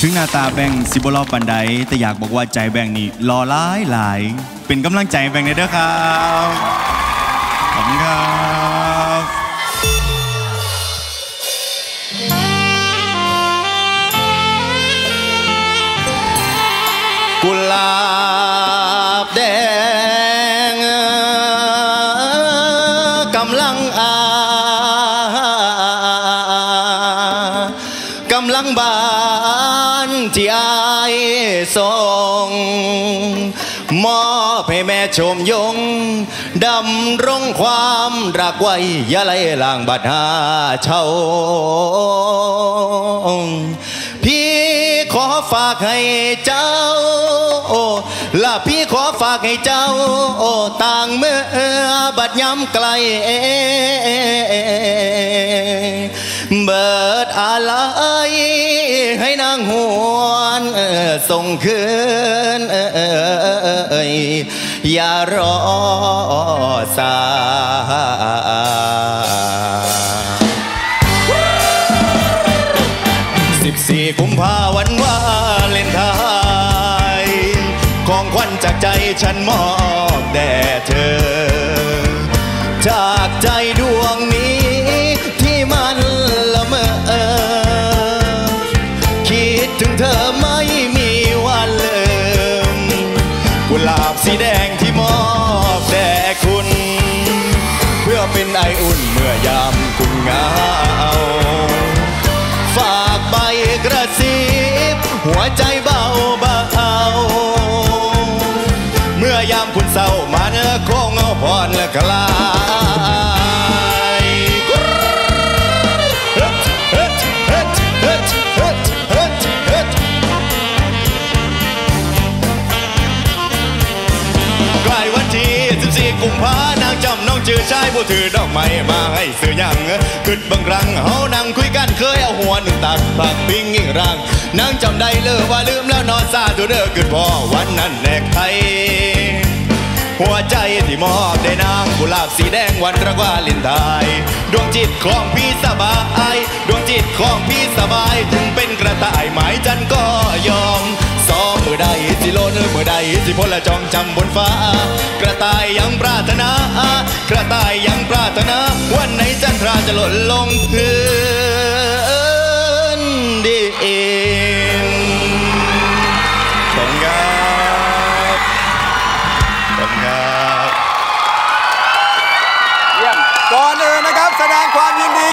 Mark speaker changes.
Speaker 1: ถึงหน้าตาแบงสิบรอบปันใดแต่อยากบอกว่าใจแบงนี่รอหลายหลาย เป็นกำลังใจแบงค์หน่อยเด้อครับขอบคุณครับ
Speaker 2: กุหลาบแดงกำลังอากำลังบาน ที่อายส่งมอบให้แม่ชมยง ดำรงความรักไว้ยาไล่ลางบัดหาเช่าพี่ขอฝากให้เจ้าและพี่ขอฝากให้เจ้าต่างเมื่อบัดย้ำไกลเบิดอะไรให้น นส่งคืนอย่ารอสาย14กุมภาวันวาเลนไทน์ของขวัญจากใจฉันมอบแด่เธอ กุหลาบสีแดงที่มอบแด่คุณ เพื่อเป็นไออุ่นเมื่อยามคุณเหงาฝากใบกระซิบหัวใจเบาเบาเมื่อยามคุณเศร้ามาเนื้อคงเอาพรและกลา 14กุมภานางจำน้องจือชายผู้ถือดอกไม้มาให้ซื้อยังขึ้นบังรังเฮานั่งคุยกันเคยเอาหัวหนึ่งตักผักปิ้งยิ่งรังนางจำได้เลยว่าลืมแล้วนอนซาตัวเด้อขึ้นพอวันนั้นแนกไทยหัวใจที่มอบได้นางกุหลาบสีแดงวันรักว่าลินไทยดวงจิตของพี่สบายดวงจิตของพี่สบายถึงเป็นกระต่ายหมายจันก็ยอม เมื่อใดสิโลนเมื่อใดสิพลจองจำบนฟ้า กระต่ายยังปรารถนา กระต่ายยังปรารถนา วันไหนจันทราจะหล่นลงพื้นดิน